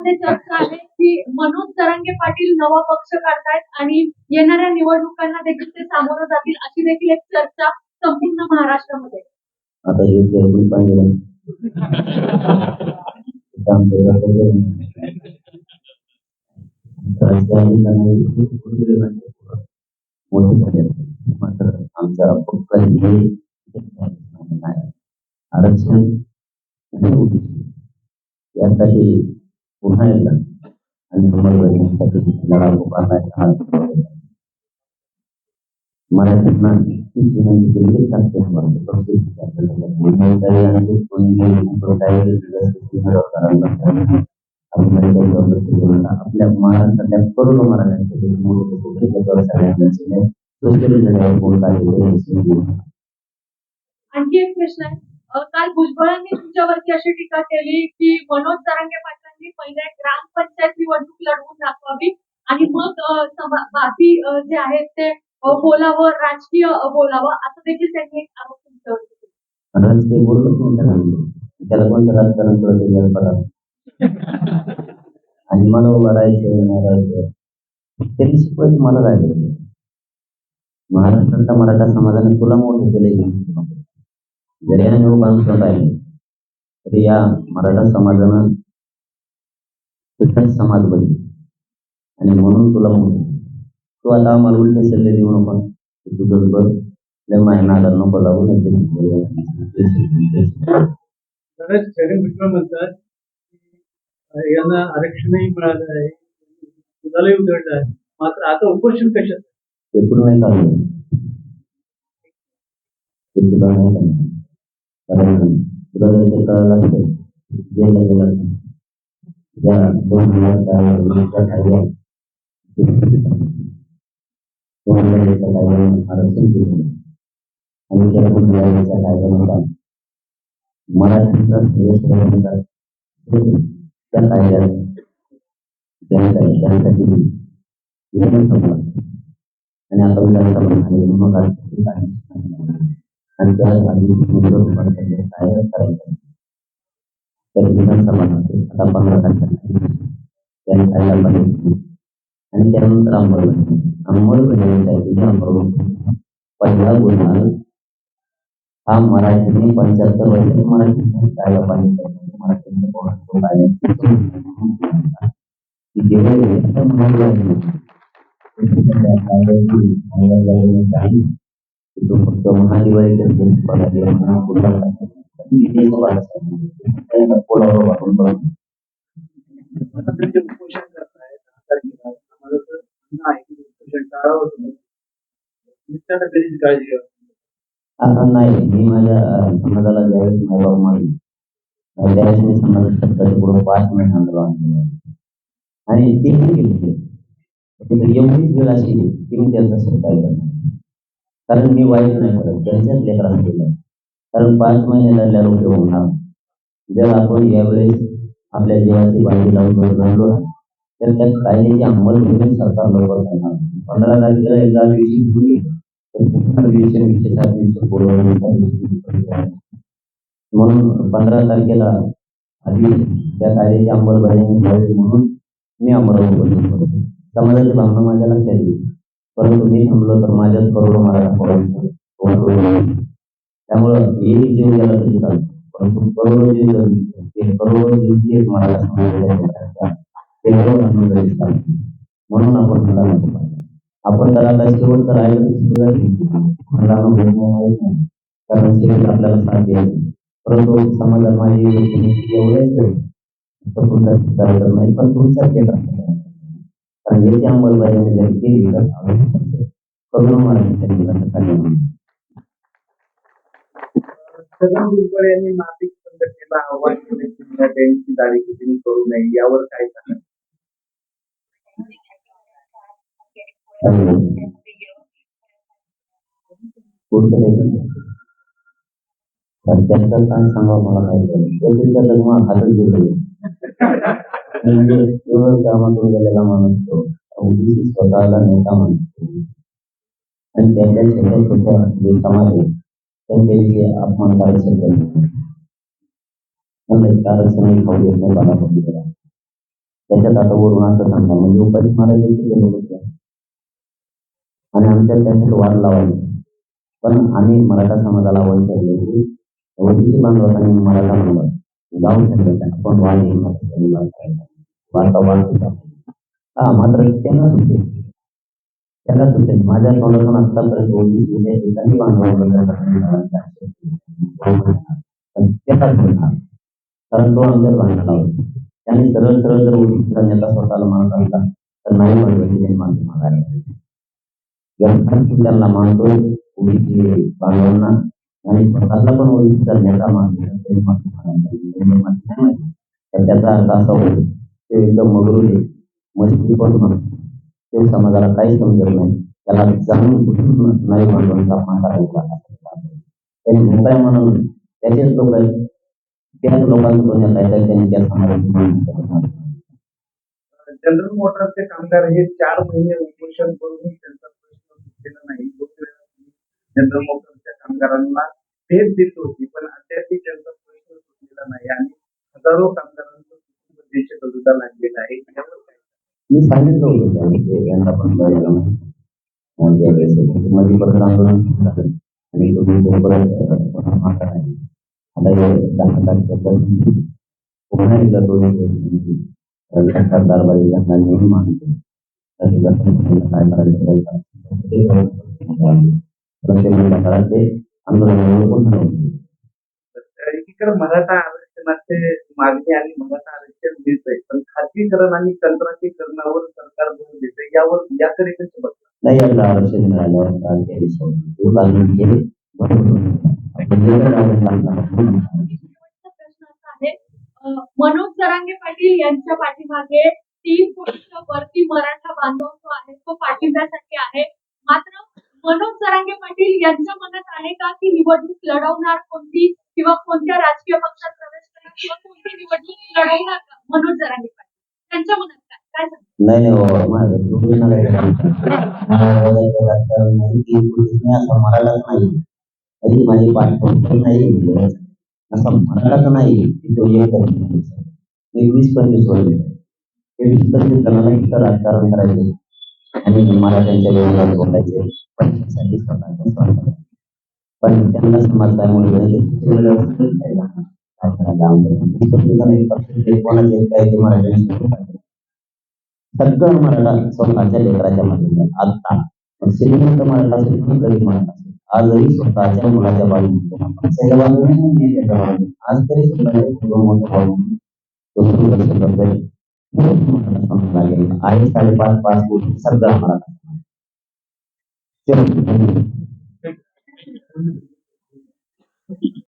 चर्चा आहे की मनोज तरंगे पाटील नवा पक्ष करतायत आणि येणाऱ्या निवडणुकांना देखील ते सामोरं जातील अशी देखील एक चर्चा संपूर्ण महाराष्ट्रामध्ये. आता हे पेरबुल मात्र आमचा आरक्षण यासाठी पुन्हा एकदा आणि अंमलबजावणीसाठी लढा उभारण्याचा हा मराठीतना आपल्या महाराष्ट्रातल्या करोडो मराठ्यांचे आणखी एक प्रश्न आहे. काल भुजबळांनी तुमच्यावरती अशी टीका केली की मनोज तरंगे पाटलांनी पहिले ग्रामपंचायत निवडणूक लढवून दाखवावी. आणि मग बाकी जे आहेत ते बोलावं राजकीय बोलावं असं देखील त्यांनी एक आरोप आणि मला लढायचं राहायचं त्यांनी शिकवायचं मला राहिलं महाराष्ट्रातल्या मराठा समाजाने तुला मोठे केले जरी आणि बांधून राहिले तरी या मराठा समाजानं शिक्षण समाज बदल आणि म्हणून तुला मोठे तू आता आम्हाला उलटे सल्ले देऊ नको तू बघ लय महिना नको लागू भुजबळ म्हणतात यांना आरक्षणही मिळालं आहे. मुलालाही उधळलं आहे. मात्र आता उपोषण कशात? ते पुढे नाही चाललं ते तुला नाही कारण तुला जर ते कळायला लागतं जे काही केलं असतं, ज्या दोन हजार चारच्या कायद्यात दोन हजारच्या कायद्याने आरक्षण केलं आणि त्या दोन हजारच्या कायद्यानुसार मराठीचा प्रवेश करण्याचा त्या कायद्यात त्यांच्या त्यांसाठी विधान संपला आणि आता विधानसभा झाली मग राष्ट्रपती काय आणि त्या आधी मुलं उभारण्याचं काय करायचं तर विधानसभा नसते आता पंधरा तारखेला त्यांनी खायला पाहिजे आणि त्यानंतर अंमलबजावणी अंमलबजावणीसाठी अंमलबजावणी पहिला गुन्हा हा मराठीने पंच्याहत्तर वर्षात मराठी साहित्याला पाहिजे मराठी कोणाचं काय नाही. ती केवळ एकटा अंमलबजावणी काही तो फक्त महादिवाळीत असते बघायला म्हणा कुठला इथे कोणावर वापरून बघा आता ते जे उपोषण करतायत दहा तारखेला आम्हाला तर आता नाही मी माझ्या समाजाला ज्यावेळेस मोबाईल मारली त्यावेळेस मी समाजाच्या सत्ताच्या पुढे पाच मिनिट आंदोलन केलं आणि ते केले एवढीच वेळ अशी की मी त्यांचा सहकार्य करणार कारण मी वाईट नाही. करत त्यांच्याच लेकरांना केलं कारण पाच महिने लढल्यावर उपयोग होणार जर आपण यावेळेस आपल्या जीवाची बाजू लावून राहिलो तर त्या कायद्याची अंमलबजावणी सरकार लवकर करणार पंधरा तारखेला एकदा विषय होईल तर पुन्हा वीसशे वीसशे सात वीसशे बोलवण्याचा म्हणून पंधरा तारखेला आधी त्या कायद्याची अंमलबजावणी व्हावी म्हणून मी अंमलबजावणी करतो. समाजाची भावना माझ्या लक्षात येईल परंतु मी थांबलो तर माझ्याच बरोबर मला पोरांचं त्यामुळं एक जीव गेला तरी चालतो परंतु करोडो जीव जर गेले, ते करोडो जीवची एक मला ते करोड आणून तरी म्हणून आपण मला नको आपण तर आता शेवट तर राहिलं मला नाही. कारण शेवट आपल्याला साथ देत परंतु समाजात माझी एवढेच तर तुमचा स्वीकार नाही पण तुमचा केला कारण याची अंमलबजावणी जर केली तर करोना महाराष्ट्राच्या छगन भुजबळ यांनी नाशिक संघटनेला आव्हान केले दाढी तुम्ही करू नये यावर काय सांगा कोणतं काय मला माहिती लग्न हातात म्हणजे केवळ कामातून गेलेला माणूस तो? स्वतःला नेता म्हणतो आणि त्यांच्या छोट्या छोट्या जे समाज आहे त्यांच्याविषयी अपमानकारक शब्द खाऊ देत नाही बाळा त्याच्यात आता वरून असं सांगणार म्हणजे उपाधी मारायला गेले लोक? आणि आमच्या त्याच्यात वाद लावायचे पण आम्ही मराठा समाजाला वय केले की ओबीसी बांधवांनी मराठा म्हणलं गाव ठरलं त्यांना. पण वाद येईल मराठ्याने वाद करायचा वाद सुद्धा हा मात्र त्यांना सुटते त्याला सुटे माझ्या तोंडातून आतापर्यंत ओबीसी विषय एकाही बांधवाबद्दल कारण तो आमच्यात भांडण होता. त्याने सरळ सरळ जर ओबीसीचा नेता स्वतःला मान सांगता तर नाही म्हणलं की त्यांनी मागे मागायला व्यवसाय त्यांना मानतो ओबीसी बांधवांना. आणि स्वतःला पण ओळखी करण्याचा मानतो त्यांनी मागे त्याचा अर्थ असा होतो ते एकदम मगरूर आहे मस्ती पण म्हणतो ते समाजाला काही समजत नाही. त्याला जाणून कुठून नाही म्हणून अपमान करायचा त्यांनी मोकळ्या म्हणून त्याचेच लोक त्याच लोकांचं पण येत आहे त्यांनी त्या समाजाची जनरल मोटर्सचे कामगार हे चार महिने उपोषण करून त्यांचा प्रश्न सुटलेला नाही. जनरल मोटर्सच्या कामगारांना भेट देत होती पण अद्यापही त्यांचा प्रश्न सुटलेला नाही आणि हजारो कामगारांचं कुटुंब देशविरुद्ध लागलेलं आहे. यावर मी सांगितलं होतं त्यामध्ये ते यांना पण नाही. आणि मध्ये आंदोलन आणि तुम्ही ते आता हे दहा पुन्हा एकदा दोन यांना नेहमी मानतो तर काय करायचं ते आंदोलन पुन्हा एकीकडे मराठा आरक्षणाचे मागणी आणि मराठा आरक्षण मिळतंय पण खाजगीकरण आणि कंत्राटीकरणावर सरकार भर देते यावर याकडे कसे बघतात नाही याला आरक्षण मिळाल्यावर काल त्या आहे अं, मनोज जरांगे पाटील यांच्या पाठीमागे तीन कोटीच्या वरती मराठा बांधव जो आहे तो पाठिंब्यासाठी आहे. मात्र मनोज जरांगे पाटील यांच्या मनात आहे का की निवडणूक लढवणार कोणती किंवा कोणत्या राजकीय पक्षात प्रवेश निवडणूक त्यांच्या मनात काय काय? नाही नाही बाबा माझं चुकलं राजकारण नाही की असं म्हणायलाच नाही तरी माझी पाठवण नाही असं म्हणायलाच नाही की तो एक करत नाही. मी वीस पंचवीस वर्ष ते वीस पंचवीस जणांना इतकं राजकारण करायचे आणि मराठ्यांच्या विरोधात बोलायचे पैशासाठी स्वतःचे स्वार्थ. पण त्यांना असतं काय ना. सगळं मराठा स्वतःच्या लेकराच्या मनात आता श्रीमंत मराठा श्रीमंत गरीब मराठा आजही स्वतःच्या मुलाच्या बाजूने आज तरी स्वतःच्या आहे साडेपाच पाच कोटी सगळा मराठा